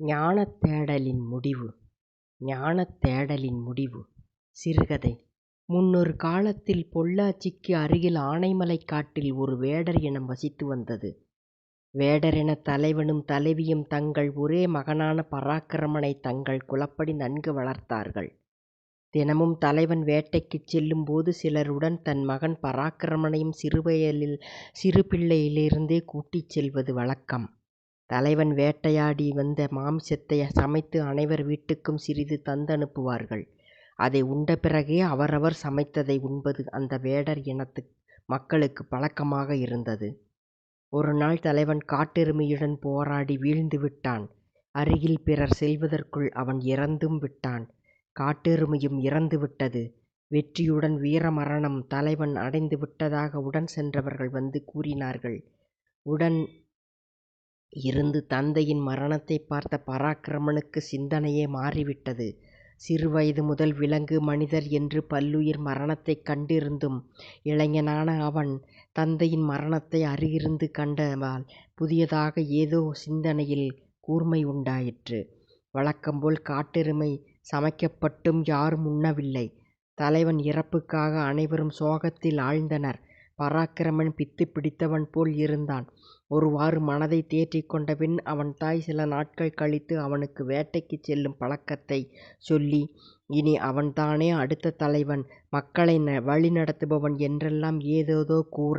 ஞானத் தேடலின் முடிவு ஞானத் தேடலின் முடிவு சிறுகதை முன்னொரு காலத்தில் பொள்ளாச்சிக்கு அருகில் ஆனைமலைக் காட்டில் ஒரு வேடர் இனம் வசித்து வந்தது. வேடரினத் தலைவனும் தலைவியும் தங்கள் ஒரே மகனான பராக்கிரமனை தங்கள் குலப்படி நன்கு வளர்த்தார்கள். தினமும் தலைவன் வேட்டைக்குச் செல்லும்போது சிலருடன் தன் மகன் பராக்கிரமனையும் சிறு பிள்ளையிலிருந்தே கூட்டிச் செல்வது வழக்கம். தலைவன் வேட்டையாடி வந்த மாமிசத்தை சமைத்து அனைவர் வீட்டுக்கும் சிறிது தந்தனுப்புவார்கள். அதை உண்ட பிறகே அவரவர் சமைத்ததை உண்பது அந்த வேடர் இனத்து மக்களுக்குப் பழக்கமாக இருந்தது. ஒருநாள் தலைவன் காட்டெருமையுடன் போராடி வீழ்ந்து விட்டான். அருகில் பிறர் செல்வதற்குள் அவன் இறந்தும் விட்டான். காட்டெருமையும் இறந்து விட்டது. வெற்றியுடன் வீரமரணம் தலைவன் அடைந்து விட்டதாக உடன் சென்றவர்கள் வந்து கூறினார்கள். உடன் இருந்து தந்தையின் மரணத்தைப் பார்த்த பராக்கிரமனுக்கு சிந்தனையே மாறிவிட்டது. சிறுவயது முதல் விலங்கு, மனிதர் என்று பல்லுயிர் மரணத்தைக் கண்டிருந்தும் இளைஞனான அவன் தந்தையின் மரணத்தை அருகிருந்து கண்டதால் புதியதாக ஏதோ சிந்தனையில் கூர்மை உண்டாயிற்று. வழக்கம்போல் காட்டெருமை சமைக்கப்பட்டும் யாரும் உண்ணவில்லை. தலைவன் இறப்புக்காக அனைவரும் சோகத்தில் ஆழ்ந்தனர். பராக்கிரமன் பித்துப் பிடித்தவன் போல் இருந்தான். ஒருவாறு மனதைத் தேற்றிக் கொண்டபின் அவன் தாய் சில நாட்கள் கழித்து அவனுக்கு வேட்டைக்குச் செல்லும் பழக்கத்தைச் சொல்லி இனி அவன்தானே அடுத்த தலைவன், மக்களை வழிநடத்துபவன் என்றெல்லாம் ஏதேதோ கூற,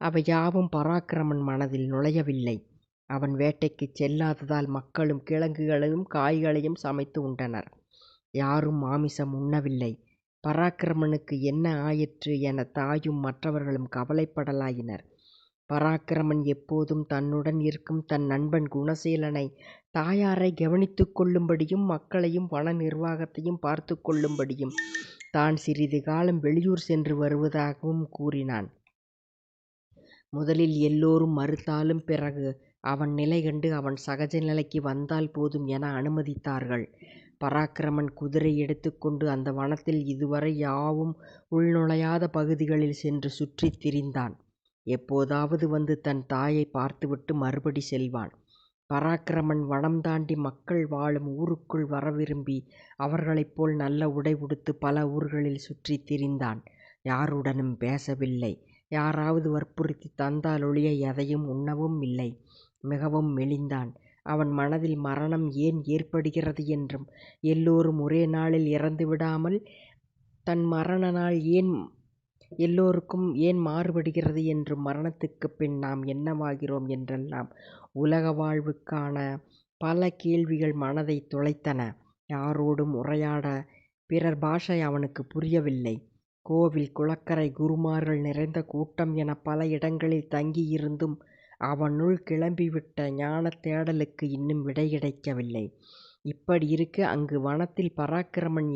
அவை யாவும் பராக்கிரமன் மனதில் நுழையவில்லை. அவன் வேட்டைக்குச் செல்லாததால் மக்களும் கிழங்குகளையும் காய்களையும் சமைத்து உண்டனர். யாரும் மாமிசம் உண்ணவில்லை. பராக்கிரமனுக்கு என்ன ஆயிற்று எனத் தாயும் மற்றவர்களும் கவலைப்படலாயினர். பராக்கிரமன் எப்போதும் தன்னுடன் இருக்கும் தன் நண்பன் குணசீலனை தாயாரைக் கவனித்துக் கொள்ளும்படியும் மக்களையும் வன நிர்வாகத்தையும் பார்த்துக் கொள்ளும்படியும் தான் சிறிது காலம் வெளியூர் சென்று வருவதாகவும் கூறினான். முதலில் எல்லோரும் மறுத்தாலும் பிறகு அவன் நிலை கண்டு அவன் சகஜ நிலைக்கு வந்தால் போதும் என அனுமதித்தார்கள். பராக்கிரமன் குதிரை எடுத்துக் கொண்டு அந்த வனத்தில் இதுவரை யாவும் உள்நுழையாத பகுதிகளில் சென்று சுற்றித் திரிந்தான். எப்போதாவது வந்து தன் தாயைப் பார்த்துவிட்டு மறுபடி செல்வான். பராக்கிரமன் வனம் தாண்டி மக்கள் வாழும் ஊருக்குள் வர விரும்பி அவர்களைப் போல் நல்ல உடை உடுத்து பல ஊர்களில் சுற்றித் திரிந்தான். யாருடனும் பேசவில்லை. யாராவது வற்புறுத்தித் தந்தாலொழிய எதையும் உண்ணவும் இல்லை. மிகவும் மெலிந்தான். அவன் மனதில் மரணம் ஏன் ஏற்படுகிறது என்றும் எல்லோரும் ஒரே நாளில் இறந்துவிடாமல் தன் மரண நாள் எல்லோருக்கும் ஏன் மாறுபடுகிறது என்றும் மரணத்துக்குப் பின் நாம் என்னவாகிறோம் என்றெல்லாம் உலக வாழ்வுக்கான பல கேள்விகள் மனதைத் துளைத்தன. யாரோடும் உரையாட பிறர் பாஷை அவனுக்குப் புரியவில்லை. கோவில், குளக்கரை, குருமார்கள் நிறைந்த கூட்டம் எனப் பல இடங்களில் தங்கியிருந்தும் அவனுள் கிளம்பிவிட்ட ஞானத் தேடலுக்கு இன்னும் விடை கிடைக்கவில்லை. இப்படியிருக்க அங்கு வனத்தில் பராக்கிரமன்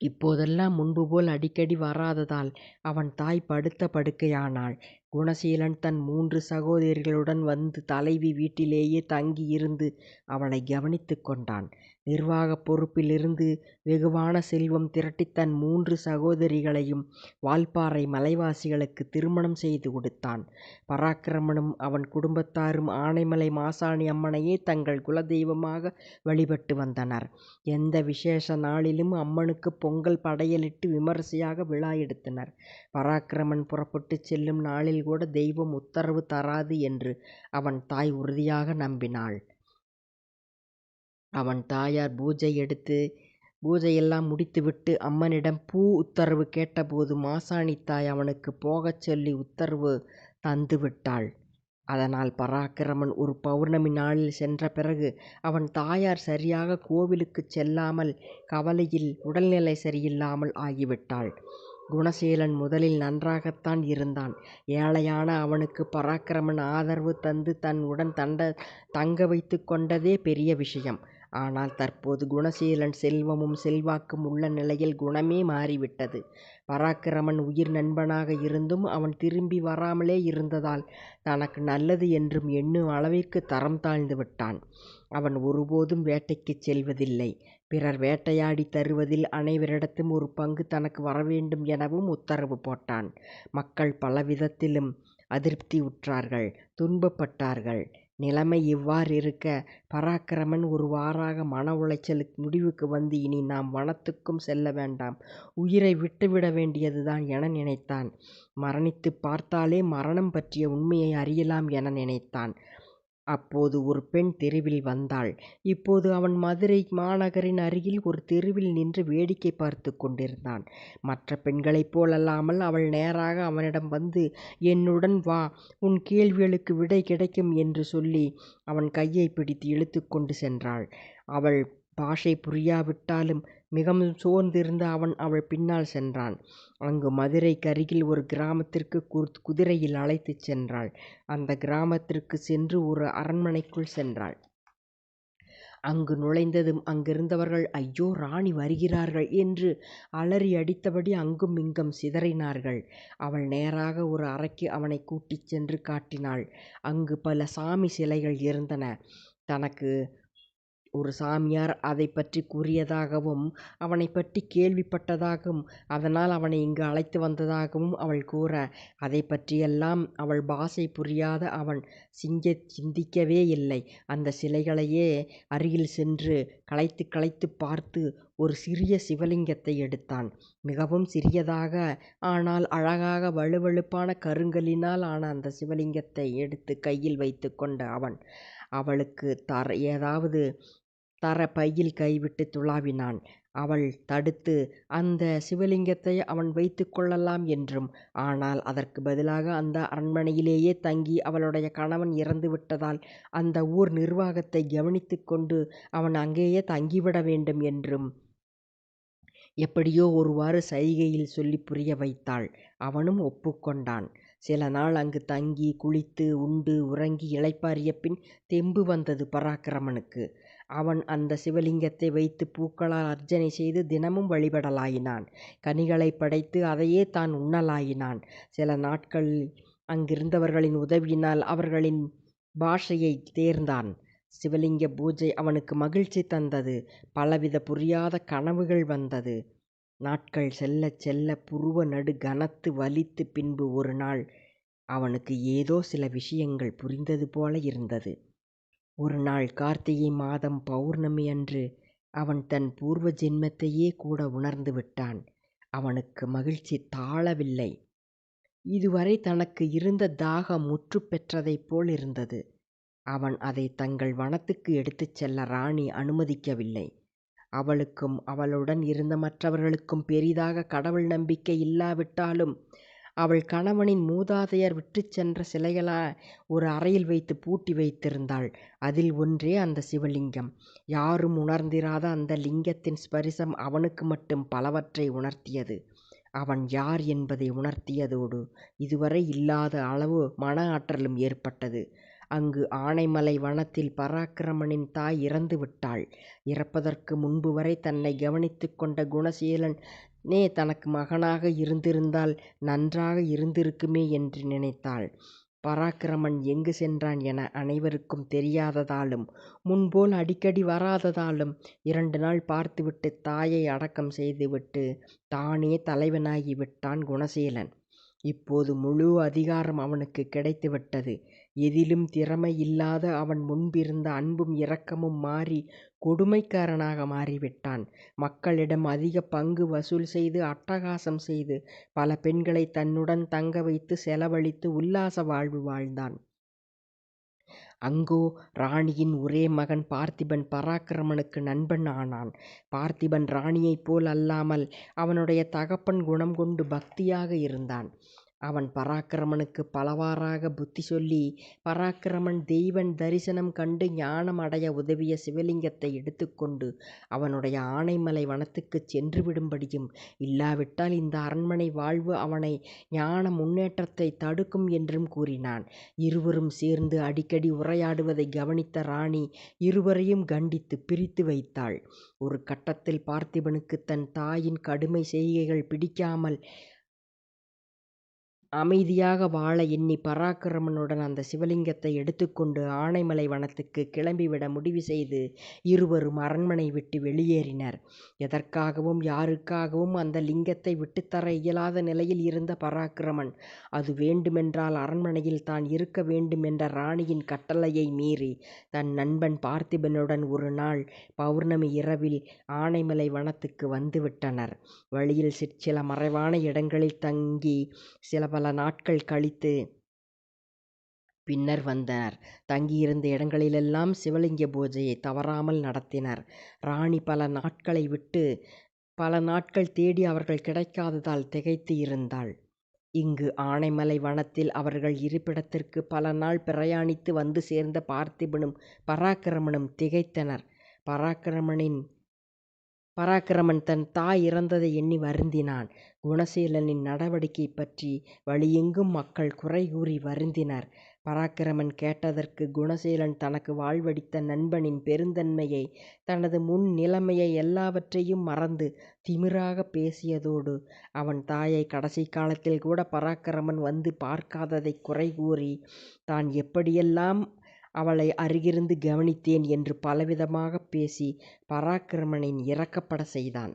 இப்போதெல்லாம் முன்புபோல் அடிக்கடி வராததால் அவன் தாய் படுத்த படுக்கையானாள். குணசீலன் தன் மூன்று சகோதரிகளுடன் வந்து தலைவி வீட்டிலேயே தங்கி இருந்து அவளைக் கவனித்துக் கொண்டான். நிர்வாகப் பொறுப்பிலிருந்து வெகுவான செல்வம் திரட்டித் தன் மூன்று சகோதரிகளையும் வால்பாறை மலைவாசிகளுக்குத் திருமணம் செய்து கொடுத்தான். பராக்கிரமனும் அவன் குடும்பத்தாரும் ஆனைமலை மாசாணி அம்மனையே தங்கள் குலதெய்வமாக வழிபட்டு வந்தனர். எந்த விசேஷ நாளிலும் அம்மனுக்குப் பொங்கல் படையலிட்டு விமரிசையாக விழா எடுத்தனர். பராக்கிரமன் புறப்பட்டுச் செல்லும் நாளில்கூட தெய்வம் உத்தரவு தராது என்று அவன் தாய் உறுதியாக நம்பினாள். அவன் தாயார் பூஜை எடுத்து பூஜையெல்லாம் முடித்துவிட்டு அம்மனிடம் பூ உத்தரவு கேட்டபோது மாசாணித்தாய் அவனுக்குப் போகச் சொல்லி உத்தரவு தந்துவிட்டாள். அதனால் பராக்கிரமன் ஒரு பவுர்ணமி நாளில் சென்ற பிறகு அவன் தாயார் சரியாக கோவிலுக்குச் செல்லாமல் கவலையில் உடல்நிலை சரியில்லாமல் ஆகிவிட்டாள். குணசீலன் முதலில் நன்றாகத்தான் இருந்தான். ஏழையான அவனுக்குப் பராக்கிரமன் ஆதரவு தந்து தன் உடன் தங்க வைத்துக் கொண்டதே பெரிய விஷயம். ஆனால் தற்போது குணசீலன் செல்வமும் செல்வாக்கும் உள்ள நிலையில் குணமே மாறிவிட்டது. பராக்கிரமன் உயிர் நண்பனாக இருந்தும் அவன் திரும்பி வராமலே இருந்ததால் தனக்கு நல்லது என்று எண்ணும் அளவிற்கு தரம் தாழ்ந்து விட்டான். அவன் ஒருபோதும் வேட்டைக்குச் செல்வதில்லை. பிறர் வேட்டையாடித் தருவதில் அனைவரிடத்தும் ஒரு பங்கு தனக்கு வரவேண்டும் எனவும் உத்தரவு போட்டான். மக்கள் பலவிதத்திலும் அதிருப்தியுற்றார்கள் துன்பப்பட்டார்கள். நிலைமை இவ்வாறிருக்க பராக்கிரமன் ஒருவாறாக மன உளைச்சல் முடிவுக்கு வந்து இனி நாம் வனத்துக்கும் செல்ல வேண்டாம் உயிரை விட்டுவிட வேண்டியதுதான் என நினைத்தான். மரணித்துப் பார்த்தாலே மரணம் பற்றிய உண்மையை அறியலாம் என நினைத்தான். அப்போது ஒரு பெண் தெருவில் வந்தாள். இப்போது அவன் மதுரை மாநகரின் அருகில் ஒரு தெருவில் நின்று வேடிக்கை பார்த்துக் கொண்டிருந்தான். மற்ற பெண்களைப் போலல்லாமல் அவள் நேராக அவனிடம் வந்து என்னுடன் வா உன் கேள்விகளுக்கு விடை கிடைக்கும் என்று சொல்லி அவன் கையைப் பிடித்து இழுத்துக்கொண்டு சென்றாள். அவள் பாஷை புரியாவிட்டாலும் மிகவும் சோர்ந்திருந்த அவன் அவள் பின்னால் சென்றான். அங்கு மதுரைக்கருகில் ஒரு கிராமத்திற்கு குதிரையில் அழைத்துச் சென்றாள். அந்தக் கிராமத்திற்குச் சென்று ஒரு அரண்மனைக்குள் சென்றாள். அங்கு நுழைந்ததும் அங்கிருந்தவர்கள் ஐயோ ராணி வருகிறார்கள் என்று அலறி அடித்தபடி அங்கும் இங்கும் சிதறினார்கள். அவள் நேராக ஒரு அறைக்கு அவனைக் கூட்டிச் சென்று காட்டினாள். அங்கு பல சாமி சிலைகள் இருந்தன. தனக்கு ஒரு சாமியார் அதைப்பற்றிக் கூறியதாகவும் அவனைப்பற்றிக் கேள்விப்பட்டதாகவும் அதனால் அவனை இங்கு அழைத்து வந்ததாகவும் அவள் கூற அதைப்பற்றியெல்லாம் அவள் பாஷை புரியாத அவன் சிந்திக்கவே இல்லை. அந்தச் சிலைகளையே அருகில் சென்று களைத்து களைத்துப் பார்த்து ஒரு சிறிய சிவலிங்கத்தை எடுத்தான். மிகவும் சிறியதாக ஆனால் அழகாக வழுவழுப்பான கருங்கல்லினால் ஆன அந்தச் சிவலிங்கத்தை எடுத்துக் கையில் வைத்து கொண்ட அவன் அவளுக்குத் ஏதாவது தர பையில் கைவிட்டு துழாவினான். அவள் தடுத்து அந்தச் சிவலிங்கத்தை அவன் வைத்துக் கொள்ளலாம் என்றும் ஆனால் அதற்குப் பதிலாக அந்த அரண்மனையிலேயே தங்கி அவளுடைய கணவன் இறந்துவிட்டதால் அந்த ஊர் நிர்வாகத்தைக் கவனித்துக் கொண்டு அவன் அங்கேயே தங்கிவிட வேண்டும் என்றும் எப்படியோ ஒருவாறு சைகையில் சொல்லிப் புரிய வைத்தாள். அவனும் ஒப்புக் கொண்டான். சில நாள் அங்கு தங்கி குளித்து உண்டு உறங்கி இளைப்பாறிய பின் தெம்பு வந்தது பராக்கிரமனுக்கு. அவன் அந்த சிவலிங்கத்தை வைத்துப் பூக்களால் அர்ச்சனை செய்து தினமும் வழிபடலாயினான். கனிகளைப் படைத்து அதையே தான் உண்ணலாயினான். சில நாட்கள் அங்கிருந்தவர்களின் உதவியினால் அவர்களின் பாஷையைத் தேர்ந்தான். சிவலிங்க பூஜை அவனுக்கு மகிழ்ச்சி தந்தது. பலவித புரியாத கனவுகள் வந்தது. நாட்கள் செல்லச் செல்ல புருவ நடு கனத்து வலித்து பின்பு ஒரு நாள் அவனுக்கு ஏதோ சில விஷயங்கள் புரிந்தது போல இருந்தது. ஒரு நாள் கார்த்திகை மாதம் பௌர்ணமி அன்று அவன் தன் பூர்வ ஜென்மத்தையே கூட உணர்ந்து விட்டான். அவனுக்கு மகிழ்ச்சி தாளவில்லை. இதுவரை தனக்கு இருந்த தாகம் முற்றுப் பெற்றதைப் போல் இருந்தது. அவன் அதை தங்கள் வனத்துக்கு எடுத்துச் செல்ல ராணி அனுமதிக்கவில்லை. அவளுக்கும் அவளுடன் இருந்த மற்றவர்களுக்கும் பெரிதாக கடவுள் நம்பிக்கை இல்லாவிட்டாலும் அவள் கணவனின் மூதாதையர் விட்டுச் சென்ற சிலைகளை ஒரு அறையில் வைத்து பூட்டி வைத்திருந்தாள். அதில் ஒன்றே அந்த சிவலிங்கம். யாரும் உணர்ந்திராத அந்த லிங்கத்தின் ஸ்பரிசம் அவனுக்கு மட்டும் பலவற்றை உணர்த்தியது. அவன் யார் என்பதை உணர்த்தியதோடு இதுவரை இல்லாத அளவு மன ஆற்றலும் ஏற்பட்டது. அங்கு ஆனைமலை வனத்தில் பராக்கிரமனின் தாய் இறந்து விட்டாள். இறப்பதற்கு முன்பு வரை தன்னைக் கவனித்துக் கொண்ட குணசீலன் தனக்கு மகனாக இருந்திருந்தால் நன்றாக இருந்திருக்குமே என்று நினைத்தாள். பராக்கிரமன் எங்கு சென்றான் என அனைவருக்கும் தெரியாததாலும் முன்போல் அடிக்கடி வராததாலும் இரண்டு நாள் பார்த்துவிட்டுத் தாயை அடக்கம் செய்துவிட்டு தானே தலைவனாகி விட்டான் குணசீலன். இப்போது முழு அதிகாரம் அவனுக்குக் கிடைத்துவிட்டது. எதிலும் திறமை இல்லாத அவன் முன்பிருந்த அன்பும் இரக்கமும் மாறி கொடுமைக்காரனாக மாறிவிட்டான். மக்களிடம் அதிக பங்கு வசூல் செய்து அட்டகாசம் செய்து பல பெண்களை தன்னுடன் தங்க வைத்து செலவழித்து உல்லாச வாழ்வு வாழ்ந்தான். அங்கோ ராணியின் ஒரே மகன் பார்த்திபன் பராக்கிரமனுக்கு நண்பன் ஆனான். பார்த்திபன் ராணியைப் போல் அல்லாமல் அவனுடைய தகப்பன் குணம் கொண்டு பக்தியாக இருந்தான். அவன் பராக்கிரமனுக்குப் பலவாறாகப் புத்தி சொல்லி பராக்கிரமன் தெய்வன் தரிசனம் கண்டு ஞானம் அடைய உதவிய சிவலிங்கத்தை எடுத்துக்கொண்டு அவனுடைய ஆனைமலை வனத்துக்குச் சென்றுவிடும்படியும் இல்லாவிட்டால் இந்த அரண்மனை வாழ்வு அவனை ஞான முன்னேற்றத்தைத் தடுக்கும் என்றும் கூறினான். இருவரும் சேர்ந்து அடிக்கடி உரையாடுவதைக் கவனித்த ராணி இருவரையும் கண்டித்துப் பிரித்து வைத்தாள். ஒரு கட்டத்தில் பார்த்திபனுக்குத் தன் தாயின் கடுமைச் செய்கைகள் பிடிக்காமல் அமைதியாக வாழ எண்ணி பராக்கிரமனுடன் அந்த சிவலிங்கத்தை எடுத்துக்கொண்டு ஆனைமலை வனத்துக்கு கிளம்பிவிட முடிவு செய்து இருவரும் அரண்மனை விட்டு வெளியேறினர். எதற்காகவும் யாருக்காகவும் அந்த லிங்கத்தை விட்டுத்தர இயலாத நிலையில் இருந்த பராக்கிரமன் அது வேண்டுமென்றால் அரண்மனையில் தான் இருக்க வேண்டுமென்ற ராணியின் கட்டளையை மீறி தன் நண்பன் பார்த்திபனுடன் ஒரு நாள் பவுர்ணமி இரவில் ஆனைமலை வனத்துக்கு வந்துவிட்டனர். வழியில் சிற்சில மறைவான இடங்களில் தங்கி சில பல பல நாட்கள் கழித்து பின்னர் வந்தனர். தங்கியிருந்த இடங்களிலெல்லாம் சிவலிங்க பூஜையை தவறாமல் நடத்தினர். ராணி பல நாட்களை விட்டு பல நாட்கள் தேடி அவர்கள் கிடைக்காததால் திகைத்து இருந்தாள். இங்கு ஆனைமலை வனத்தில் அவர்கள் இருப்பிடத்திற்கு பல நாள் பிரயாணித்து வந்து சேர்ந்த பார்த்திபனும் பராக்கிரமனும் திகைத்தனர். பராக்கிரமனின் பராக்கிரமன் தன் தாய் இறந்ததை எண்ணி வருந்தினான். குணசீலனின் நடவடிக்கை பற்றி வழியெங்கும் மக்கள் குறை கூறி வருந்தினர். பராக்கிரமன் கேட்டதற்கு குணசீலன் தனக்கு வாழ்வளித்த நண்பனின் பெருந்தன்மையை தனது முன் நிலைமையை எல்லாவற்றையும் மறந்து திமிராகப் பேசியதோடு அவன் தாயை கடைசி காலத்தில் கூட பராக்கிரமன் வந்து பார்க்காததைக் குறை கூறி தான் எப்படியெல்லாம் அவளை அருகிருந்து கவனித்தேன் என்று பலவிதமாகப் பேசி பராக்கிரமனின் இரக்கப்படச் செய்தான்.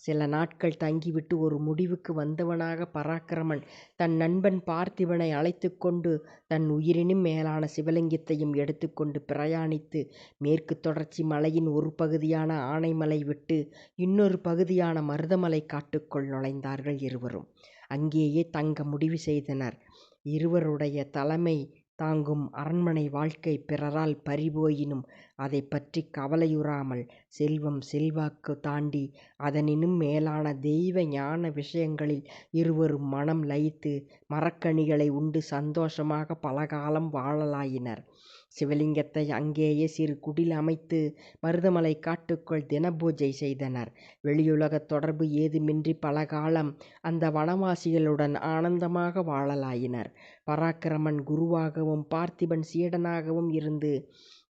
சில நாட்கள் தங்கிவிட்டு ஒரு முடிவுக்கு வந்தவனாக பராக்கிரமன் தன் நண்பன் பார்த்திபனை அழைத்துக்கொண்டு தன் உயிரினும் மேலான சிவலிங்கத்தையும் எடுத்துக்கொண்டு பிரயாணித்து மேற்குத் தொடர்ச்சி மலையின் ஒரு பகுதியான ஆனைமலை விட்டு இன்னொரு பகுதியான மருதமலைக் காட்டுக்குள் நுழைந்தார்கள் இருவரும். அங்கேயே தங்க முடிவு செய்தனர். இருவருடைய தலைமை தாங்கும் அரண்மனை வாழ்க்கை பிறரால் பறிபோயினும் அதைப் பற்றிக் கவலையுறாமல் செல்வம் செல்வாக்கு தாண்டி அதனினும் மேலான தெய்வ ஞான விஷயங்களில் இருவரும் மனம் லயித்து மரக்கனிகளை உண்டு சந்தோஷமாக பலகாலம் வாழலாயினர். சிவலிங்கத்தை அங்கேயே சிறு குடில் அமைத்து மருதமலை காட்டுக்குள் தினபூஜை செய்தனர். வெளியுலகத் தொடர்பு ஏதுமின்றி பலகாலம் அந்த வனவாசிகளுடன் ஆனந்தமாக வாழலாயினர். பராக்கிரமன் குருவாகவும் பார்த்திபன் சீடனாகவும் இருந்து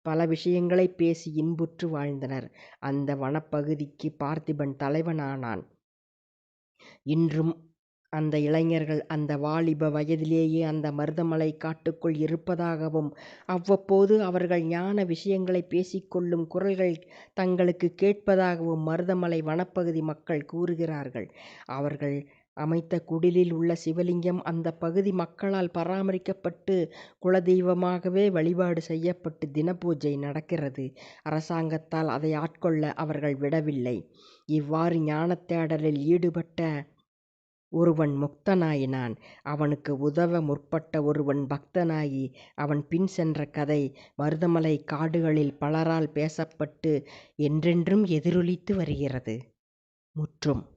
பல விஷயங்களைப் பேசி இன்புற்று வாழ்ந்தனர். அந்த வனப்பகுதிக்கு பார்த்திபன் தலைவனானான். இன்றும் அந்த இளைஞர்கள் அந்த வாலிப வயதிலேயே அந்த மருதமலை காட்டுக்குள் இருப்பதாகவும் அவ்வப்போது அவர்கள் ஞான விஷயங்களை பேசிக்கொள்ளும் குரல்கள் தங்களுக்கு கேட்பதாகவும் மருதமலை வனப்பகுதி மக்கள் கூறுகிறார்கள். அவர்கள் அமைத்த குடிலில் உள்ள சிவலிங்கம் அந்த பகுதி மக்களால் பராமரிக்கப்பட்டு குலதெய்வமாகவே வழிபாடு செய்யப்பட்டு தினபூஜை நடக்கிறது. அரசாங்கத்தால் அதை ஆட்கொள்ள அவர்கள் விடவில்லை. இவ்வாறு ஞானத் தேடலில் ஈடுபட்ட ஒருவன் முக்தனாயினான். அவனுக்கு உதவ முற்பட்ட ஒருவன் பக்தனாகி அவன் பின் சென்ற கதை மருதமலைக் காடுகளில் பலரால் பேசப்பட்டு என்றென்றும் எதிரொலித்து வருகிறது. முற்றும்.